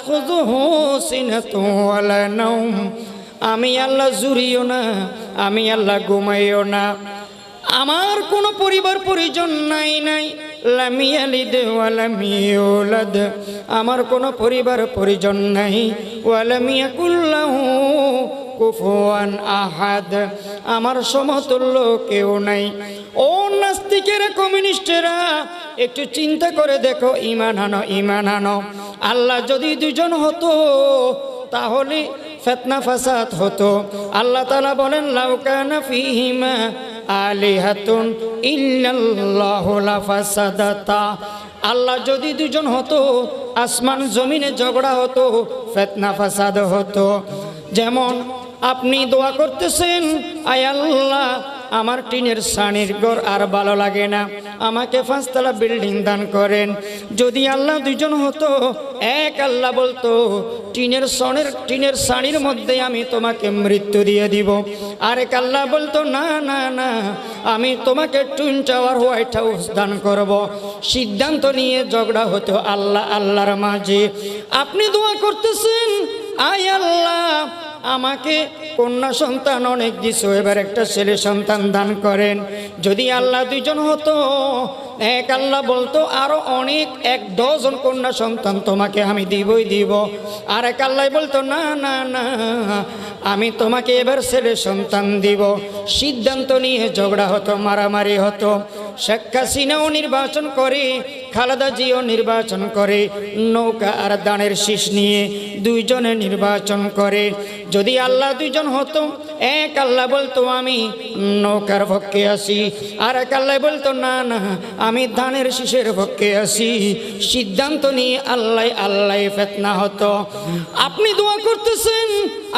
তাখুযুহু সিনাতুন ওয়ালা নাওম। আমি আল্লাহ জুরিও না, আমি আল্লাহ ঘুমাইও না। আমার কোনো পরিবার পরিজন নাই নাই। লামিয়ালিদ ওয়ালামিউলাদ আমার কোনো পরিবার পরিজন নাই। ওয়ালামিয়াকুল্লাহু কুফুয়ান আহাদ। আমার সমতুল্য কেউ নাই। ও নাস্তিকেরা কমিউনিস্টেরা, একটু চিন্তা করে দেখো ইমান আনো ইমান আনো। আল্লাহ যদি দুজন হতো, তাহলে ফেতনা ফাসাদ হতো। আল্লাহ তালা বলেন লাউকানা আলিহাতুন আল্লাহ যদি দুজন হতো, আসমান জমিনে ঝগড়া হতো, ফেতনা ফাসাদ হতো। যেমন আপনি দোয়া করতেছেন, আয় আল্লাহ আমার টিনের সানির ঘর আর ভালো লাগে না। আমাকে পাঁচতলা বিল্ডিং দান করেন। যদি আল্লাহ দুজন হতো, এক আল্লাহ বলতো, টিনের সনের, টিনের সানির মধ্যে আমি তোমাকে মৃত্যু দিয়ে দিব। আরেক আল্লাহ বলতো, না না না, আমি তোমাকে টুইন টাওয়ার, হোয়াইট হাউস দান করব। সিদ্ধান্ত নিয়ে ঝগড়া হতো আল্লাহ, আল্লাহর মাঝে। আপনি দোয়া করতেছেন, আয় আল্লাহ, আমাকে কন্যা সন্তান অনেক দিছো এবার একটা ছেলে সন্তান দান করেন। যদি আল্লাহ দুইজন হতো, এক আল্লাহ বলতো, আরও অনেক এক ডজন কন্যা সন্তান তোমাকে আমি দিবই দিব। আর এক আল্লাহ বলতো, না না না, আমি তোমাকে এবার ছেলে সন্তান দিব। সিদ্ধান্ত নিয়ে ঝগড়া হতো, মারামারি হতো। শেখ হাসিনাও নির্বাচন করে খালেদা জিও নির্বাচন করে, নৌকা আর দানের শীষ নিয়ে দুইজনে নির্বাচন করে। যদি আল্লাহ দুইজন হতো, এক আল্লাহ বলতো আমি নৌকার পক্ষে আসি আর এক আল্লাহ বলতো, না না, আমি ধানের শীষের পক্ষে আসি সিদ্ধান্ত নিয়ে আল্লাহ আল্লাহ ফেতনা হতো। আপনি দোয়া করতেছেন,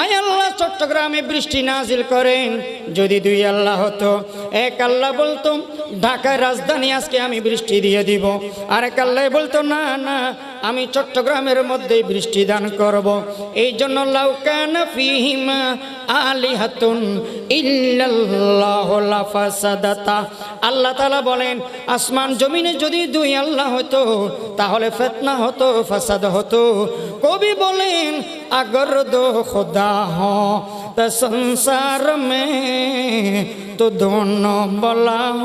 আয় আল্লাহ, চট্টগ্রামে বৃষ্টি নাজিল করেন। যদি দুই আল্লাহ হতো, এক আল্লাহ বলতো, ঢাকার রাজধানী, আজকে আমি বৃষ্টি দিয়ে দিব। আর কাল্লাই বলতো, না না, আমি চট্টগ্রামের মধ্যে বৃষ্টি দান করব। এই জন্য লাউকান ফিহিমা আলিহাতুন আল্লাহ বলেন, আসমান জমিনে যদি দুই আল্লাহ হতো, তাহলে ফেতনা হতো, ফাসাদ হতো। কবি বলেন, আগর দো খোদা তা সংসার মে তো দোনো বলা হ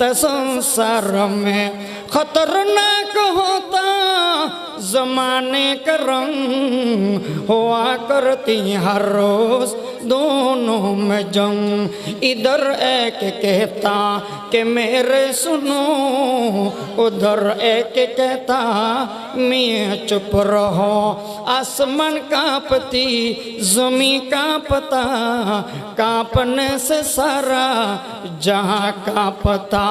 तो संसार में खतरनाक होता जमाने का रंग हुआ करती हर रोज दोनों में जंग इधर एक कहता कि मेरे सुनो उधर एक कहता मैं चुप रहो आसमान कांपती जमी कांपता कांपने से सारा जहां कांपता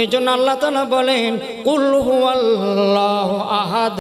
এই জন্য আল্লাহ তালা বলেন কুল হু আল্লাহ আহাদ